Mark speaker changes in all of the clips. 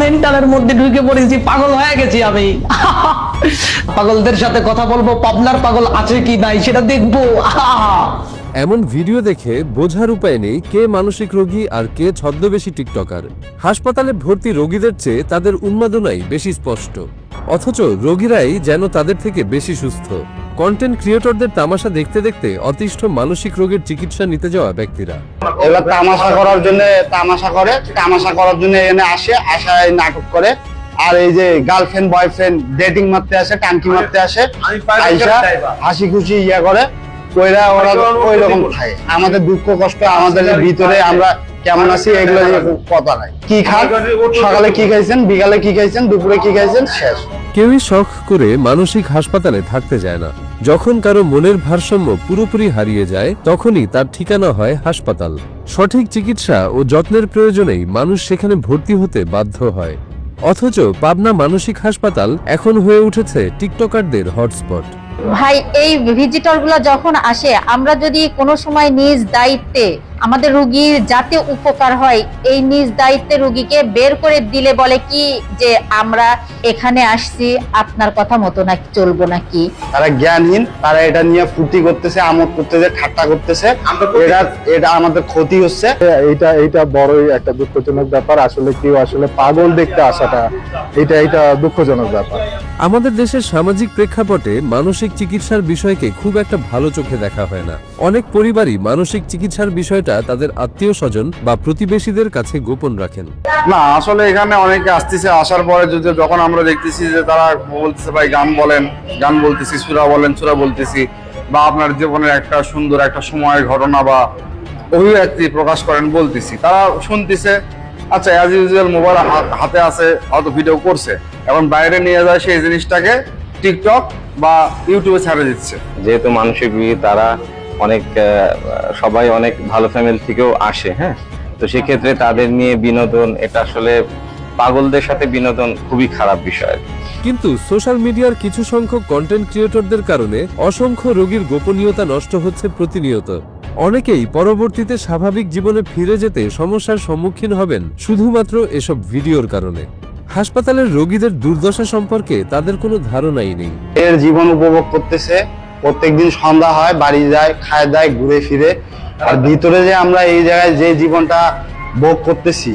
Speaker 1: মেন্টালের মধ্যে ঢুকে পড়েছি, পাগল হয়ে গেছি আমি। পাগলদের সাথে কথা বলব, পাবনার পাগল আছে কি নাই সেটা দেখব।
Speaker 2: এমন ভিডিও দেখে বোঝার উপায় নেই কে মানসিক রোগী আর কে ছদ্মবেশী টিকটকার। হাসপাতালে ভর্তি রোগীদের চেয়ে তাদের উন্মাদনাই বেশি স্পষ্ট। অথচ রোগীরাই যেন তাদের থেকে বেশি সুস্থ। কন্টেন্ট ক্রিয়েটরদের তামাশা দেখতে দেখতে অতিষ্ঠ মানসিক রোগের চিকিৎসা নিতে যাওয়া ব্যক্তিরা।
Speaker 3: এবার তামাশা করার জন্য তামাশা করে তামাশা করার জন্য এখানে আসে আসায় নাটক করে। আর এই যে গার্লফ্রেন্ড বয়ফ্রেন্ড ডেটিং মারতে আসে টাঙ্কি মারতে আসে আইসা হাসি খুশি ইয়া করে ওইরা ওরা ওই রকম খায়। আমাদের দুঃখ কষ্ট আমাদের ভিতরে আমরা কেমন আছি এগুলো কথা নাই। কি খান? সকালে কি খাইছেন? বিকালে কি খাইছেন? দুপুরে কি খাইছেন? শেষ।
Speaker 2: কেউই শখ করে মানসিক হাসপাতালে থাকতে যায় না। যখন কারও মনের ভারসাম্য পুরোপুরি হারিয়ে যায়, তখনই তার ঠিকানা হয় হাসপাতাল। সঠিক চিকিৎসা ও যত্নের প্রয়োজনেই মানুষ সেখানে ভর্তি হতে বাধ্য হয়। অথচ পাবনা মানসিক হাসপাতাল এখন হয়ে উঠেছে টিকটকারদের হটস্পট।
Speaker 4: ভাই, এই ভিজিটরগুলো যখন আসে, আমরা যদি কোনো সময় নিজ দায়িত্বে আমাদের রুগীর যাতে উপকার হয় এই নিজ দায়িত্বে রুগীকে বের করে দিলে বলে কি যে আমরা এখানে আসছি আপনার কথা মতো নাকি চলবো নাকি?
Speaker 3: তারা জ্ঞানহীন তারা এটা নিয়ে ফুর্তি করতেছে আমোদ করতেছে ঠাট্টা করতেছে। এটা এটা আমাদের ক্ষতি হচ্ছে।
Speaker 5: এটা এটা বড়ই একটা দুঃখজনক ব্যাপার। আসলে কেউ আসলে পাগল দেখতে আসাটা এটা এটা দুঃখজনক ব্যাপার।
Speaker 2: আমাদের দেশের সামাজিক প্রেক্ষাপটে মানসিক চিকিৎসার বিষয়কে খুব একটা ভালো চোখে দেখা হয় না। অনেক পরিবারই মানসিক চিকিৎসার বিষয়টা তাদের আত্মীয় স্বজন বা প্রতিবেশীদের কাছে গোপন রাখেন।
Speaker 6: না আসলে এখানে অনেকে আসতেছে আসার পরে যদি যখন আমরা দেখতেছি যে তারা বলতেছে ভাই গান বলেন গান বলতেছি সুরা বলেন সুরা বলতেছি বা আপনার জীবনের একটা সুন্দর একটা সময়ের ঘটনা বা অভিব্যক্তি প্রকাশ করেন বলতেছি তারা শুনতেছে আচ্ছা অ্যাজ ইউজুয়াল মোবাইল হাতে আছে হয়তো ভিডিও করছে। এখন বাইরে নিয়ে যায় সেই জিনিসটাকে টিকটক বা ইউটিউবে ছাড়ে দিচ্ছে।
Speaker 7: যেহেতু মানসিক তারা অনেক সবাই অনেক ভালো ফ্যামিলি থেকেও আসে হ্যাঁ? তো সেক্ষেত্রে তাদের নিয়ে বিনোদন এটা আসলে পাগলদের সাথে বিনোদন খুবই খারাপ বিষয়।
Speaker 2: কিন্তু সোশ্যাল মিডিয়ার কিছু সংখ্যক কন্টেন্ট ক্রিয়েটরদের কারণে অসংখ্য রোগীর গোপনীয়তা নষ্ট হচ্ছে প্রতিনিয়ত। অনেকেই পরবর্তীতে স্বাভাবিক জীবনে ফিরে যেতে সমস্যার সম্মুখীন হবেন শুধুমাত্র এসব ভিডিওর কারণে। হাসপাতালের রোগীদের দুর্দশা সম্পর্কে তাদের কোনো ধারণাই নেই।
Speaker 3: এর জীবন উপভোগ করতেছে প্রত্যেকদিন সন্ধ্যা হয় বাড়ি যায় খায় দায় ঘুরে ফিরে। আর ভিতরে যে আমরা এই জায়গায় যে জীবনটা ভোগ করতেছি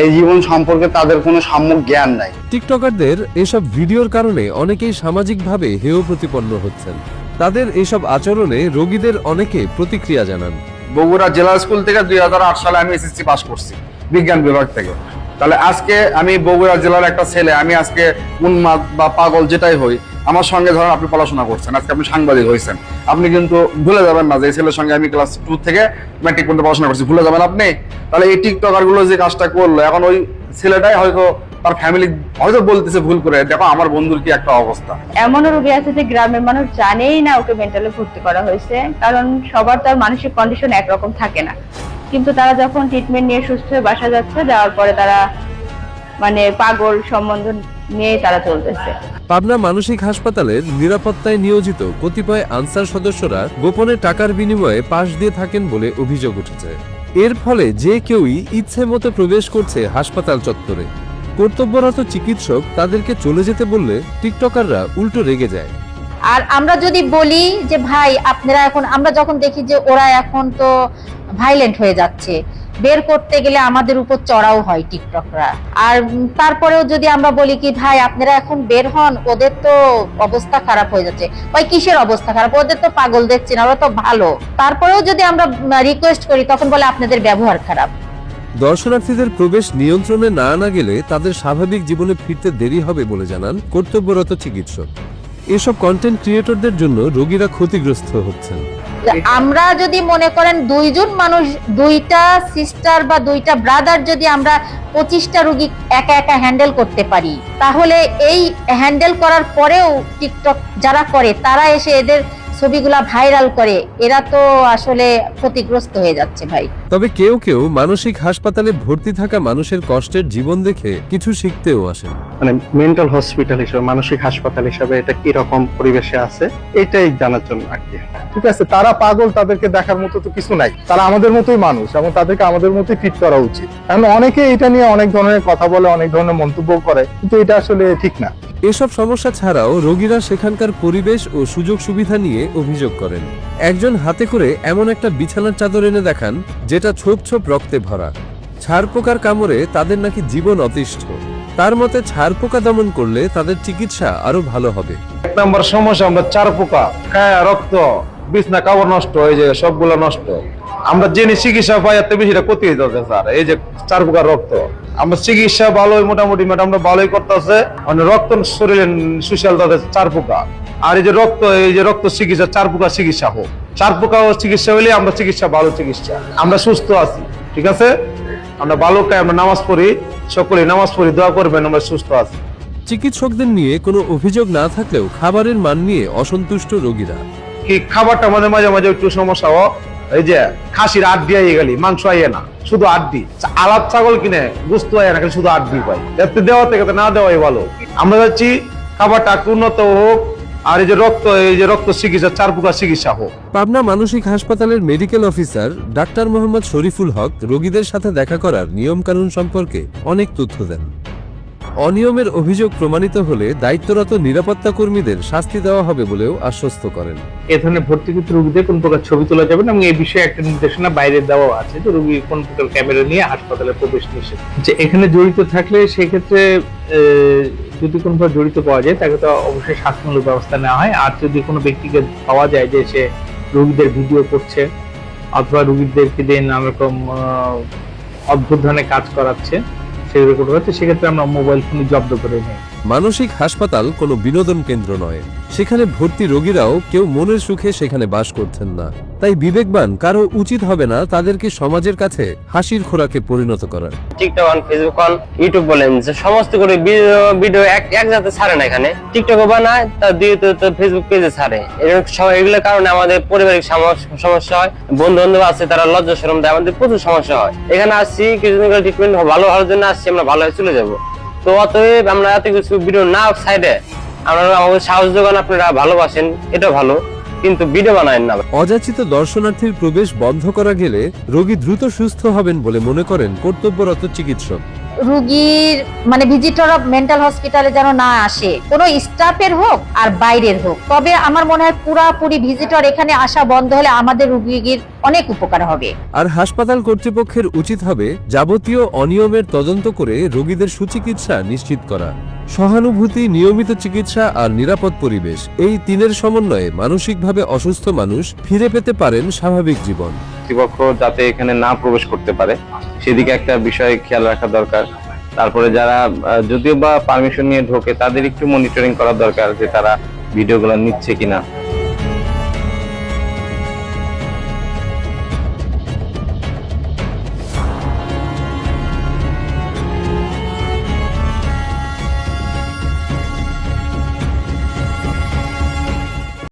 Speaker 3: এই জীবন সম্পর্কে তাদের কোনো সম্যক জ্ঞান নাই।
Speaker 2: টিকটকারদের এসব ভিডিওর কারণে অনেকেই সামাজিকভাবে হেয় প্রতিপন্ন হচ্ছেন। তাদের এসব আচরণে রোগীদের অনেকে প্রতিক্রিয়া জানান।
Speaker 6: বগুড়া জেলা স্কুল থেকে দুই হাজার আট সালে আমি এসএসসি পাস করছি বিজ্ঞান বিভাগ থেকে। তাহলে আজকে আমি বগুড়া জেলার একটা ছেলে আমি আজকে উন্মাদ বা পাগল যেটাই হই আমার সঙ্গে ধরেন আপনি পড়াশোনা করছেন, আজকে আপনি সাংবাদিক হয়েছেন আপনি কিন্তু ভুলে যাবেন না যে ছেলের সঙ্গে আমি ক্লাস টু থেকে ম্যাট্রিক পর্যন্ত পড়াশোনা করছি, ভুলে যাবেন আপনি? তাহলে এই টিকটকারগুলো যে কাজটা করল, এখন ওই ছেলেটাই হয়তো তার ফ্যামিলি হয়তো বলতেছে ভুল করে, দেখো আমার বন্ধুর কি একটা অবস্থা।
Speaker 8: এমনও রোগী আছে যে গ্রামের মানুষ জানেই না ওকে মেন্টালি ভর্তি করা হয়েছে, কারণ সবার তার মানসিক কন্ডিশন একরকম থাকে না। কিন্তু তারা যখন ট্রিটমেন্ট নিয়ে সুস্থ হয়ে বাসা যাচ্ছে, যাওয়ার পরে তারা মানে পাগল সম্বন্ধ নিয়ে তারা চলতেছে।
Speaker 2: পাবনা মানসিক হাসপাতালের নিরাপত্তায় নিয়োজিত কতিপয় আনসার সদস্যরা গোপনে টাকার বিনিময়ে পাশ দিয়ে থাকেন বলে অভিযোগ উঠেছে। এর ফলে যে কেউই ইচ্ছে মতো প্রবেশ করছে হাসপাতাল চত্বরে। কর্তব্যরত চিকিৎসক তাদেরকে চলে যেতে বললে টিকটকাররা উল্টো রেগে যায়।
Speaker 4: আর আমরা যদি বলি যে ভাই আপনারা এখন আমরা যখন দেখি যে ওরা এখন তো ভাইলেন্ট হয়ে যাচ্ছে। বের করতে গেলে আমাদের উপর চড়াও হয় টিকটকরা। আর তারপরেও যদি আমরা বলি কি, ভাই, আপনারা এখন বের হন, ওদের তো অবস্থা খারাপ হয়ে যাচ্ছে। ওই কিসের অবস্থা খারাপ? ওদের তো পাগল দেখছি না ওরা তো ভালো। তারপরেও যদি আমরা রিকোয়েস্ট করি, তখন বলে আপনাদের ব্যবহার খারাপ।
Speaker 2: দর্শনার্থীদের প্রবেশ নিয়ন্ত্রণে না আনা গেলে তাদের স্বাভাবিক জীবনে ফিরতে দেরি হবে বলে জানান কর্তব্যরত চিকিৎসক। এসব কন্টেন্ট ক্রিয়েটরদের জন্য রোগীরা ক্ষতিগ্রস্ত হচ্ছেন।
Speaker 4: আমরা যদি মনে করেন দুইজন মানুষ দুইটা সিস্টার বা দুইটা ব্রাদার যদি আমরা পঁচিশটা রুগী একা একা হ্যান্ডেল করতে পারি তাহলে এই হ্যান্ডেল করার পরেও টিকটক যারা করে তারা এসে এদের ছবিগুলা ভাইরাল করে এরা তো আসলে ক্ষতিগ্রস্ত হয়ে যাচ্ছে ভাই।
Speaker 2: তবে কেউ কেউ মানসিক হাসপাতালে ভর্তি থাকা মানুষের কষ্টের জীবন দেখে কিছু শিখতেও আসেন।
Speaker 5: মানে মেন্টাল হসপিটাল হিসেবে মানসিক হাসপাতাল হিসেবে এটা কি রকম পরিবেশে আছে এটাই জানার জন্য আর কি। ঠিক আছে তারা পাগল তাদেরকে দেখার মতো তো কিছু নাই। তারা আমাদের মতোই মানুষ এবং তাদেরকে আমাদের মতোই ফিট করা উচিত। এখন অনেকে এটা নিয়ে অনেক ধরনের কথা বলে অনেক ধরনের মন্তব্য করে কিন্তু এটা আসলে ঠিক না।
Speaker 2: এসব সমস্যা ছাড়াও রোগীরা সেখানকার পরিবেশ ও সুযোগ সুবিধা নিয়ে অভিযোগ করেন। একজন হাতে করে এমন একটা বিছানার চাদর এনে দেখান, যেটা ছোপ ছোপ রক্তে ভরা। ছাড় পোকার কামড়ে তাদের নাকি জীবন অতিষ্ঠ। তার মতে ছাড় পোকা দমন করলে তাদের চিকিৎসা আরও ভালো হবে।
Speaker 9: এক নম্বর সমস্যা, আমরা চার পোকা কায়া রক্ত, বিছনা, কাপড় নষ্ট, এই যে সবগুলো নষ্ট। আমরা জেনে চিকিৎসা পাই, এত বেশিটা ক্ষতি হয়ে যাচ্ছে স্যার। এই যে চার পোকার রক্ত। আমরা চিকিৎসা ভালোই, মোটামুটি, ম্যাডামরা ভালোই করতেছে। মানে রক্ত শরীরে সুশাল তাদের চার পোকা আর এই যে রক্ত এই যে রক্ত চিকিৎসা চার পোকা চিকিৎসা হোক। চার পোকা চিকিৎসা হলে আমরা চিকিৎসা ভালো চিকিৎসা। আমরা সুস্থ আছি ঠিক আছে? আমরা ভালো খাই আমরা নামাজ পড়ি সকলে নামাজ পড়ি দোয়া করবেন আমরা সুস্থ আছি।
Speaker 2: চিকিৎসকদের নিয়ে কোনো অভিযোগ না থাকলেও খাবারের মান নিয়ে অসন্তুষ্ট রোগীরা।
Speaker 9: কি খাবারটা আমাদের মাঝে মাঝে একটু সমস্যা ও এই যে খাসির আড্ডি আইয়ে গেলি মাংস আইয়ে না শুধু আড্ডি। আলাদ ছাগল কিনে গুস্ত আইয়ে না শুধু আড্ডি পাই এতে দেওয়া থেকে না দেওয়াই ভালো। আমরা যাচ্ছি খাবারটা উন্নত হোক আর এই যে রক্ত এই যে রক্ত চিকিৎসা চার প্রকার চিকিৎসা হোক।
Speaker 2: পাবনা মানসিক হাসপাতালের medical officer doctor Mohammad Shariful Haque রোগীদের সাথে দেখা করার নিয়মকানুন সম্পর্কে অনেক তথ্য দেন। অনিয়মের অভিযোগ প্রমাণিত হলে দায়িত্বরত নিরাপত্তা কর্মীদের শাস্তি দেওয়া হবে বলেও আশ্বস্ত করেন।
Speaker 10: এ ধরনের ভর্তিকৃত রোগীদের কোন প্রকার ছবি তোলা যাবে না এবং এই বিষয়ে একটা নির্দেশনা বাইরে দেওয়া আছে যে রোগী কোন প্রকার ক্যামেরা নিয়ে হাসপাতালে প্রবেশ নিষেধ। যে এখানে জড়িত থাকলে সেক্ষেত্রে যদি কোনোভাবে জড়িত পাওয়া যায়, তাকে তো অবশ্যই শাস্তিমূলক ব্যবস্থা নেওয়া হয়। আর যদি কোনো ব্যক্তিকে পাওয়া যায় যে সে রুগীদের ভিডিও করছে, অথবা রোগীদেরকে দিয়ে নানারকম অদ্ভুত ধরনের কাজ করাচ্ছে, সেগুলো করতে সেক্ষেত্রে আমরা মোবাইল ফোন জব্দ করে নিই।
Speaker 2: মানসিক হাসপাতাল কোনো বিনোদন কেন্দ্র নয়। সেখানে ভর্তি রোগীরাও কেউ মনের সুখে সেখানে বাস করছেন না। তাই বিবেকবান, কারও উচিত হবে না তাদেরকে সমাজের কাছে হাসির খোরাকে পরিণত করার।
Speaker 11: TikTok on Facebook on YouTube বলেন যে সমস্ত করে ভিডিও এক এক জাতে ছাড়ে না এখানে। টিকটক বানায়, তার দিয়ে ফেসবুক পেজে ছাড়ে। এরকম এগুলোর কারণে আমাদের পারিবারিক সমস্যা হয় বন্ধু বান্ধব আছে তারা লজ্জা শরম দেয়, আমাদের প্রচুর সমস্যা হয়। এখানে আসছি, কিছুদিন ট্রিটমেন্ট ভালো হওয়ার জন্য আসছি, আমরা ভালো হয়ে চলে যাব। তো অতএব আমরা এত কিছু ভিডিও না সাইডে আমরা আমাদের সাহস যোগান আপনারা ভালোবাসেন, এটা ভালো, কিন্তু ভিডিও বানায়েন না।
Speaker 2: অযাচিত দর্শনার্থীর প্রবেশ বন্ধ করা গেলে রোগী দ্রুত সুস্থ হবেন বলে মনে করেন কর্তব্যরত চিকিৎসক।
Speaker 4: রুগীর মানে ভিজিটর অফ মেন্টাল হসপিটালে যেন না আসে। কোনো স্টাফের হোক আর বাইরের হোক। তবে আমার মনে হয় পুরাপুরি ভিজিটর এখানে আসা বন্ধ হলে আমাদের রুগীর অনেক উপকার হবে।
Speaker 2: আর হাসপাতাল কর্তৃপক্ষের উচিত হবে যাবতীয় অনিয়মের তদন্ত করে রোগীদের সুচিকিৎসা নিশ্চিত করা। সহানুভূতি নিয়মিত চিকিৎসা আর নিরাপদ পরিবেশ এই তিনের সমন্বয়ে মানসিকভাবে অসুস্থ মানুষ ফিরে পেতে পারেন স্বাভাবিক জীবন।
Speaker 7: কর্তৃপক্ষ যাতে এখানে না প্রবেশ করতে পারে। সেদিকে একটা বিষয় খেয়াল রাখা দরকার। তারপরে যারা যদিও বা পারমিশন নিয়ে ঢোকে, তাদের একটু মনিটরিং করা দরকার যে তারা ভিডিওগুলো নিচ্ছে কিনা।